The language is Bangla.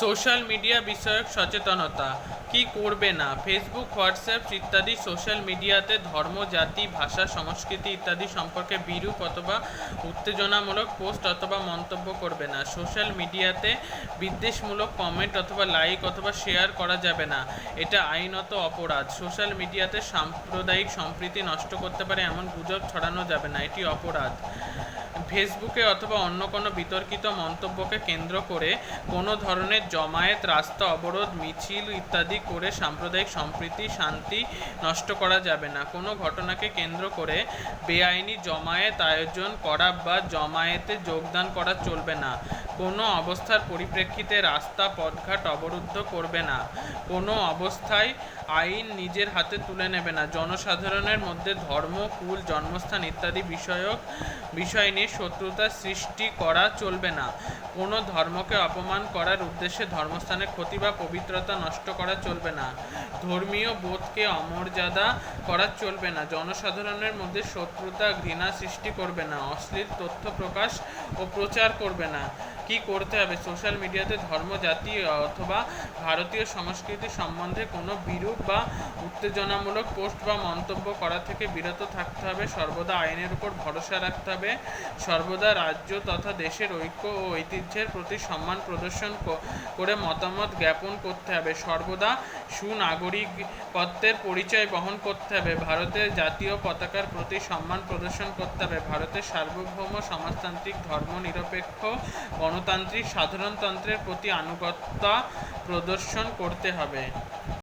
সোশ্যাল মিডিয়া বিষয়ক সচেতনতা। কি করবে না? ফেসবুক হোয়াটসঅ্যাপ ইত্যাদি সোশ্যাল মিডিয়াতে ধর্ম, জাতি, ভাষা, সংস্কৃতি ইত্যাদি সম্পর্কে বিরূপ অথবা উত্তেজনামূলক পোস্ট অথবা মন্তব্য করবে না। সোশ্যাল মিডিয়াতে বিদ্বেষমূলক কমেন্ট অথবা লাইক অথবা শেয়ার করা যাবে না। এটা আইনত অপরাধ। সোশ্যাল মিডিয়াতে সাম্প্রদায়িক সম্প্রীতি নষ্ট করতে পারে এমন গুজব ছড়ানো যাবে না। এটি অপরাধ। ফেসবুকে অথবা অন্য কোনো বিতর্কিত মন্তব্যকে কেন্দ্র করে কোনো ধরনের জমায়েত, রাস্তা অবরোধ, মিছিল ইত্যাদি করে সাম্প্রদায়িক সম্প্রীতি, শান্তি নষ্ট করা যাবে না। কোনো ঘটনাকে কেন্দ্র করে বেআইনি জমায়েত আয়োজন করা বা জমায়েতে যোগদান করা চলবে না। কোনো অবস্থার পরিপ্রেক্ষিতে রাস্তা, পথঘাট অবরুদ্ধ করবে না। কোনো অবস্থায় আইন নিজের হাতে তুলে নেবে না। জনসাধারণের মধ্যে ধর্ম, কুল, জন্মস্থান ইত্যাদি বিষয়ক বিষয় নিয়ে শত্রুতা সৃষ্টি করা চলবে না। কোনো ধর্মকে অপমান করার উদ্দেশ্যে ধর্মস্থানের ক্ষতি বা পবিত্রতা নষ্ট করা চলবে না। ধর্মীয় বোধকে অমর্যাদা করা চলবে না। জনসাধারণের মধ্যে শত্রুতা, ঘৃণা সৃষ্টি করবে না। অশ্লীল তথ্য প্রকাশ ও প্রচার করবে না। কি করতে হবে? সোশ্যাল মিডিয়াতে ধর্ম, জাতি, অথবা ভারতীয় সংস্কৃতি সম্বন্ধে কোনো বিরূপ বা উত্তেজনামূলক পোস্ট বা মন্তব্য করা থেকে বিরত থাকতে হবে। সর্বদা আইনের উপর ভরসা রাখতে হবে। সর্বদা রাজ্য তথা দেশের ঐক্য ও ঐতিহ্যের প্রতি সম্মান প্রদর্শন করে মতামত জ্ঞাপন করতে হবে। সর্বদা সুনাগরিকত্বের পরিচয় বহন করতে হবে। ভারতের জাতীয় পতাকার প্রতি সম্মান প্রদর্শন করতে হবে। ভারতের সার্বভৌম সমাজতান্ত্রিক, ধর্মনিরপেক্ষ গণতান্ত্রিক সাধারণতন্ত্রের প্রতি আনুগত্য প্রদর্শন করতে হবে।